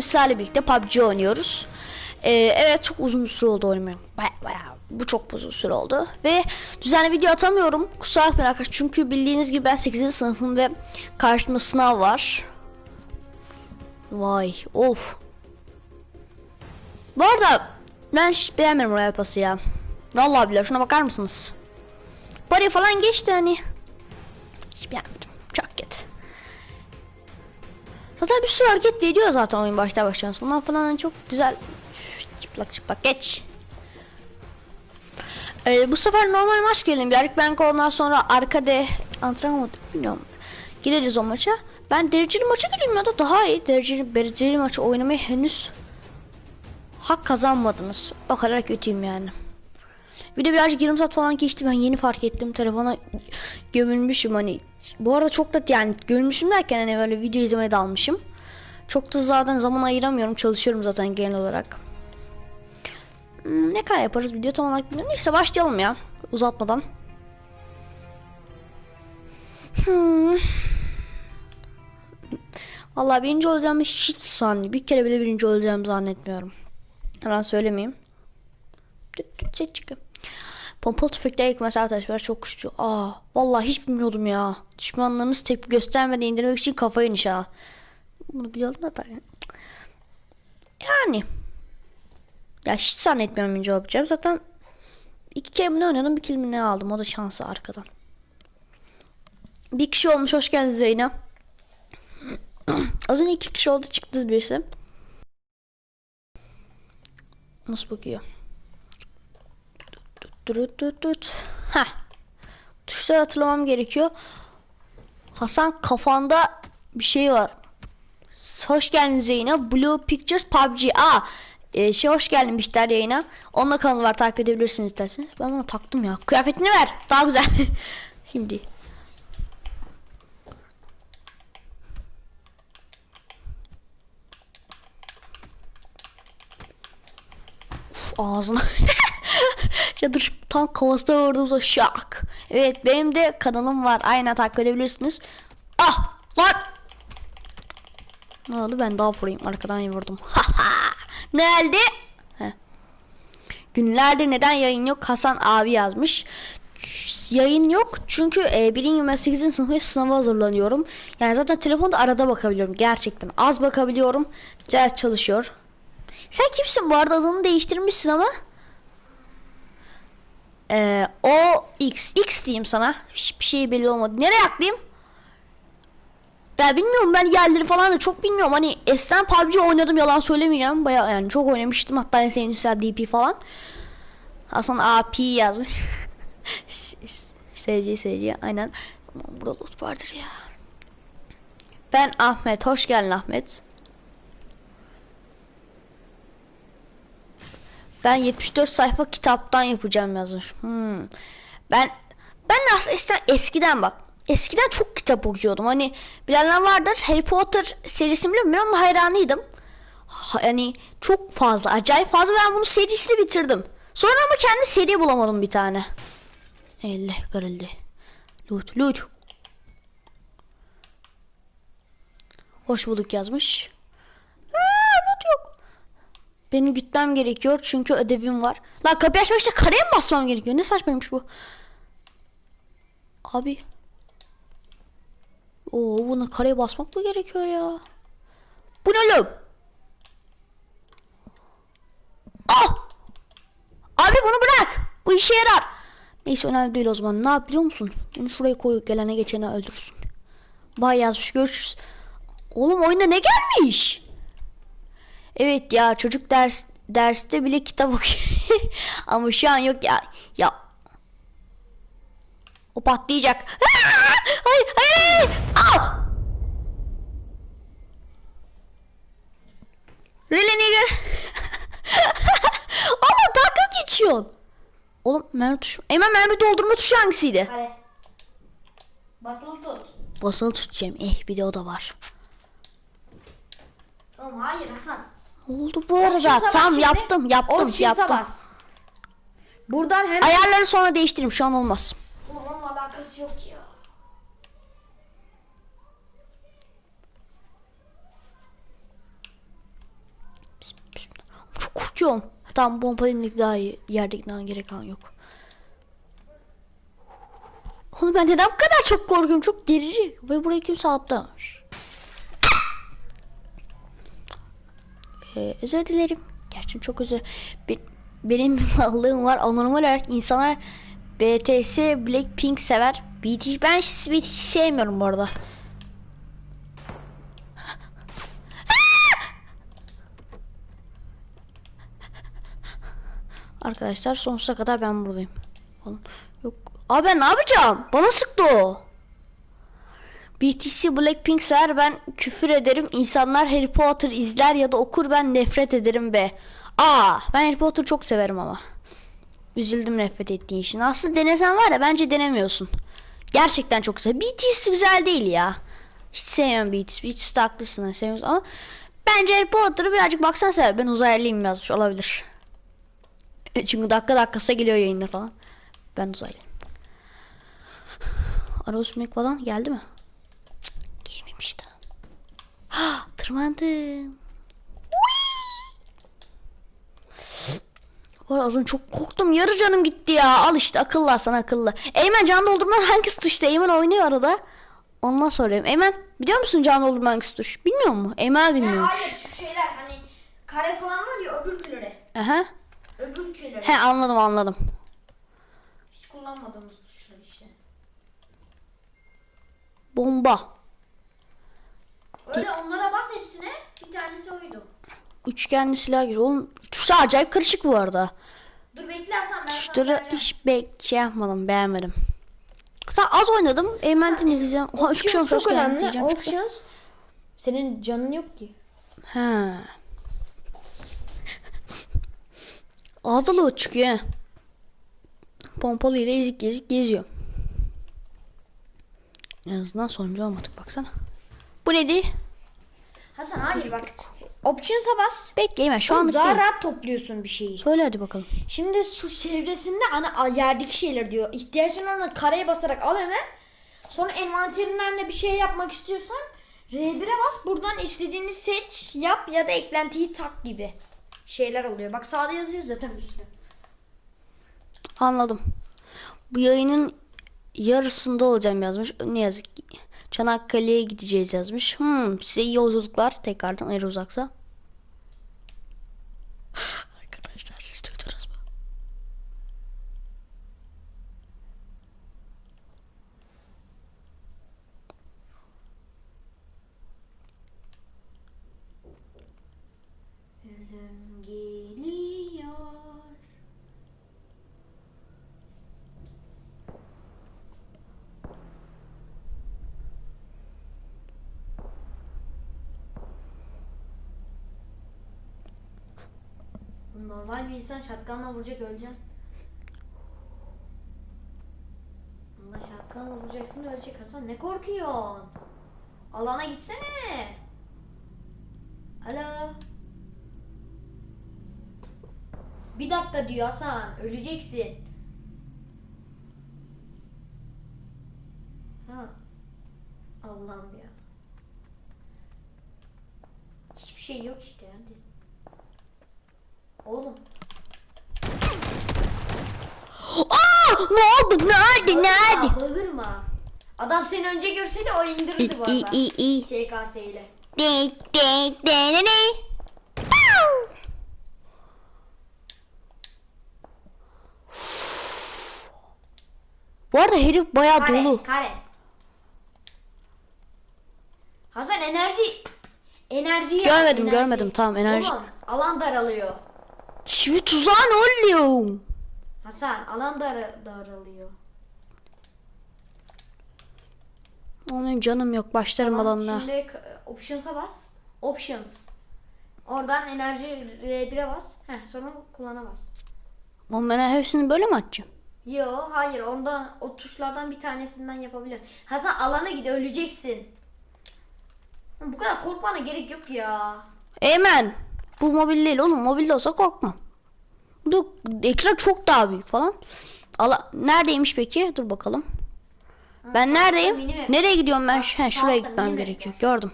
sizlerle birlikte PUBG oynuyoruz. Ee, evet çok uzun süre oldu oynamıyorum. Baya baya bu çok uzun süre oldu. Ve düzenli video atamıyorum. Kusura bakmayın arkadaşlar. Çünkü bildiğiniz gibi ben 8. sınıfım ve karşımda sınav var. Vay of. Bu arada ben hiç beğenmiyorum Royal Pass'ı ya. Vallahi billahi şuna bakar mısınız? Parayı falan geçti hani. Hiç beğenmedim. Zaten bir sürü hareket ediyor zaten oyun başta başlayan. Bunlar falan çok güzel. Çıplak çıplak geç. Ee, bu sefer normal maç gelelim. Birazcık ben ondan sonra arkada antrenman mı bilmiyorum. Gideriz o maça. Ben dereceli maça gidiyorum ya da daha iyi. Dereceli, dereceli maçı oynamaya henüz hak kazanmadınız. O kadar kötüyüm yani. Bir de birazcık yarım saat falan geçti ben yeni fark ettim telefona gömülmüşüm hani bu arada çok da yani gömülmüşüm derken hani böyle video izlemeye dalmışım. Çok da zaten zaman ayıramıyorum çalışıyorum zaten genel olarak. Hmm, ne kadar yaparız video tam olarak bilmiyorum. Neyse başlayalım ya uzatmadan. Hmm. Vallahi birinci olacağımı hiç sanmıyorum. Bir kere bile birinci olacağımı zannetmiyorum. Hemen söylemeyeyim. Ses çıkıyor. Pompalı tüfekler ilk mesela arkadaşlar çok güçlü. Aa, vallahi hiç bilmiyordum ya. Düşmanlarımız tepki göstermeden indirmek için kafayı nişan. Bunu biliyordum da tabii. Yani. Ya hiç zannetmiyorum önce yapacağım. Zaten iki kere ne oynadım bir kelime aldım. O da şansı arkadan. Bir kişi olmuş. Hoş geldiniz Zeynep. Az önce iki kişi oldu çıktı birisi. Nasıl bakıyor? Tut tut tut. Heh. Tuşları hatırlamam gerekiyor. Hasan kafanda bir şey var. Hoş geldiniz yayına. Blue Pictures PUBG. Aa, e, şey hoş geldin Bişler yayına. Onunla kanalı var takip edebilirsiniz isterseniz. Ben bunu taktım ya. Kıyafetini ver. Daha güzel. Şimdi. Uf, ağzına. ya dur tam kafasına vurduğumuzda şak. Evet benim de kanalım var. Aynen takip edebilirsiniz. Ah lan. Ne oldu ben daha vurayım arkadan vurdum. Nerede? Heh. Günlerdir neden yayın yok Hasan abi yazmış. Yayın yok çünkü e, birinci ben 8. sınıf sınava hazırlanıyorum. Yani zaten telefonda arada bakabiliyorum gerçekten. Az bakabiliyorum. Ders çalışıyor. Sen kimsin bu arada adını değiştirmişsin ama. Ee, o X X diyeyim sana. Hiçbir şey belli olmadı. Nereye atlayayım? Ben bilmiyorum ben yerleri falan da çok bilmiyorum. Hani eskiden PUBG oynadım yalan söylemeyeceğim. Baya yani çok oynamıştım. Hatta en sevdiğim şeyler DP falan. Hasan AP yazmış. SC SC aynen. Burada loot vardır ya. Ben Ahmet. Hoş geldin Ahmet. Ben 74 sayfa kitaptan yapacağım yazmış. Hmm. Ben ben aslında eskiden, eskiden bak. Eskiden çok kitap okuyordum. Hani bilenler vardır. Harry Potter serisini bilmiyorum ama hayranıydım. Ha, yani çok fazla, acayip fazla. Ben bunu serisini bitirdim. Sonra ama kendi seri bulamadım bir tane. Elle kırıldı. Loot loot. Hoş bulduk yazmış. Aa, loot yok. Beni gitmem gerekiyor çünkü ödevim var. Lan kapıyı açmak için kareye mi basmam gerekiyor? Ne saçmaymış bu? Abi. Oo buna kareye basmak mı gerekiyor ya? Bu ne oğlum? Ah! Abi bunu bırak. Bu işe yarar. Neyse önemli değil o zaman. Ne yap musun? Bunu şuraya koy gelene geçene öldürsün. Bay yazmış görüşürüz. Oğlum oyunda ne gelmiş? Evet ya çocuk ders derste bile kitap okuyor. Ama şu an yok ya. Ya. O patlayacak. Aa! Hayır hayır hayır. Al. Really nigga. Ama dakika geçiyorsun. Oğlum mermi tuşu. Hemen mermi doldurma tuşu hangisiydi? Kare. Basılı tut. Basılı tutacağım. Eh bir de o da var. Oğlum hayır Hasan. Oldu bu arada. Yaptım şimdi. yaptım Options'a yaptım. bas. Buradan hem... Ayarları sonra değiştiririm şu an olmaz. Oğlum onun alakası yok ya. sıkıyorum. Tamam pompalinlik daha iyi. Yerdekinden gerek kalan yok. Oğlum ben neden bu kadar çok korkuyorum? Çok derici. Ve burayı kimse atlamış. Ee, özür dilerim. Gerçekten çok özür Be- benim bir mallığım var. Anormal olarak insanlar BTS Blackpink sever. BTS ben BTS sevmiyorum bu arada. Arkadaşlar sonsuza kadar ben buradayım. Oğlum, Yok. Abi ne yapacağım? Bana sıktı o. BTS Blackpink sever ben küfür ederim. İnsanlar Harry Potter izler ya da okur ben nefret ederim be. Aa ben Harry Potter çok severim ama. Üzüldüm nefret ettiğin için. Aslında denesen var ya bence denemiyorsun. Gerçekten çok güzel. BTS güzel değil ya. Hiç sevmiyorum BTS. BTS de haklısın. Sevmiyorsun ama bence Harry Potter'ı birazcık baksan sever. Ben uzaylıyım yazmış olabilir. Çünkü dakika dakikası geliyor yayında falan. Ben uzaylıyım. Aerosmith falan geldi mi? Daha. Ha, tırmandım. Var az önce çok korktum. Yarı canım gitti ya. Al işte akıllı Hasan akıllı. Eymen can doldurma hangisi tuşta? Eymen oynuyor arada. Ondan soruyorum. Eymen biliyor musun can doldurma hangisi tuş? Bilmiyor mu? Eymen Ha, bilmiyormuş. hayır şu şeyler hani kare falan var ya öbür küleri. Aha. Öbür küleri. He anladım anladım. Hiç kullanmadığımız tuşlar işte. Bomba. Öyle onlara bas hepsine. Bir tanesi oydu. Üçgenli silah gibi. Oğlum tuşlar acayip karışık bu arada. Dur bekle Hasan ben sana Tuşları vereceğim. hiç bek şey yapmadım beğenmedim. Sen az oynadım. Eymen'in diyeceğim. Oha üç kişi olmuş. çok önemli. Options. Senin canın yok ki. He. Ağzı çıkıyor he. Pompalıyla ezik ezik geziyor. En azından sonucu olmadık baksana. Bu neydi? Hasan hayır bak. Options'a bas. Bekle Eymen şu anlık daha rahat topluyorsun bir şeyi. Söyle hadi bakalım. Şimdi şu çevresinde ana yerdeki şeyler diyor. İhtiyacın olan kareye basarak al hemen. Sonra envanterinden de bir şey yapmak istiyorsan R1'e bas. Buradan istediğini seç, yap ya da eklentiyi tak gibi şeyler oluyor. Bak sağda yazıyor zaten üstüne. Anladım. Bu yayının yarısında olacağım yazmış. Ne yazık ki. Çanakkale'ye gideceğiz yazmış. Hmm, size iyi yolculuklar. Tekrardan eğer uzaksa. Arkadaşlar siz duydunuz mu? Ölüm geliyor. Normal bir insan şatkanla vuracak öleceksin. Bunda şatkanla vuracaksın ölecek Hasan. Ne korkuyorsun? Alana gitsene. Alo. Bir dakika diyor Hasan. Öleceksin. Ha. Allah'ım ya. Hiçbir şey yok işte hadi. Oğlum. Aa, ne oldu? Nerede? Nerede? Bağırma, Bağırma. Adam seni önce görseydi o indirirdi bu İyi arada. iyi iyi. SKS ile. De, de, de, de, de. Piu! Bu arada herif bayağı Kare, dolu. kare. Hasan enerji enerjiyi Görmedim, görmedim. Tamam, enerji. Oğlum, alan daralıyor. Çivi tuzağı ne oluyor? Hasan alan dar daralıyor. Onun canım yok. Başlarım Tamam, alanına. Şimdi options'a bas. Options. Oradan enerji R1'e bas. Heh, sonra kullana bas. Oğlum ben hepsini böyle mi açacağım? Yo hayır ondan o tuşlardan bir tanesinden yapabilir. Hasan alana git öleceksin. Bu kadar korkmana gerek yok ya. Eymen. Bu mobil değil oğlum. Mobilde olsa korkmam. Bu ekran çok daha büyük falan. Ala neredeymiş peki? Dur bakalım. Ben neredeyim? minimap. Nereye gidiyorum ben? Bak, He, şuraya gitmem minimap gerekiyor. var. Gördüm.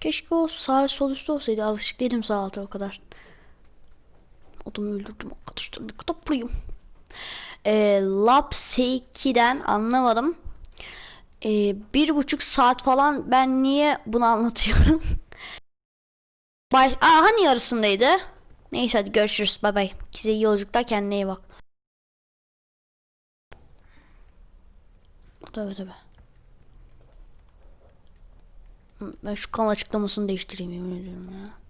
Keşke o sağ sol üstte olsaydı. Alışık değilim sağ alta o kadar. Adamı öldürdüm kadar burayım. Ee, Lab 2'den anlamadım. Ee, bir buçuk saat falan ben niye bunu anlatıyorum? Baş... Aa, hani yarısındaydı? Neyse hadi görüşürüz. Bay bay. Size iyi yolculuklar. Kendine iyi bak. Tabii tabii. Ben şu kan açıklamasını değiştireyim yemin ediyorum ya.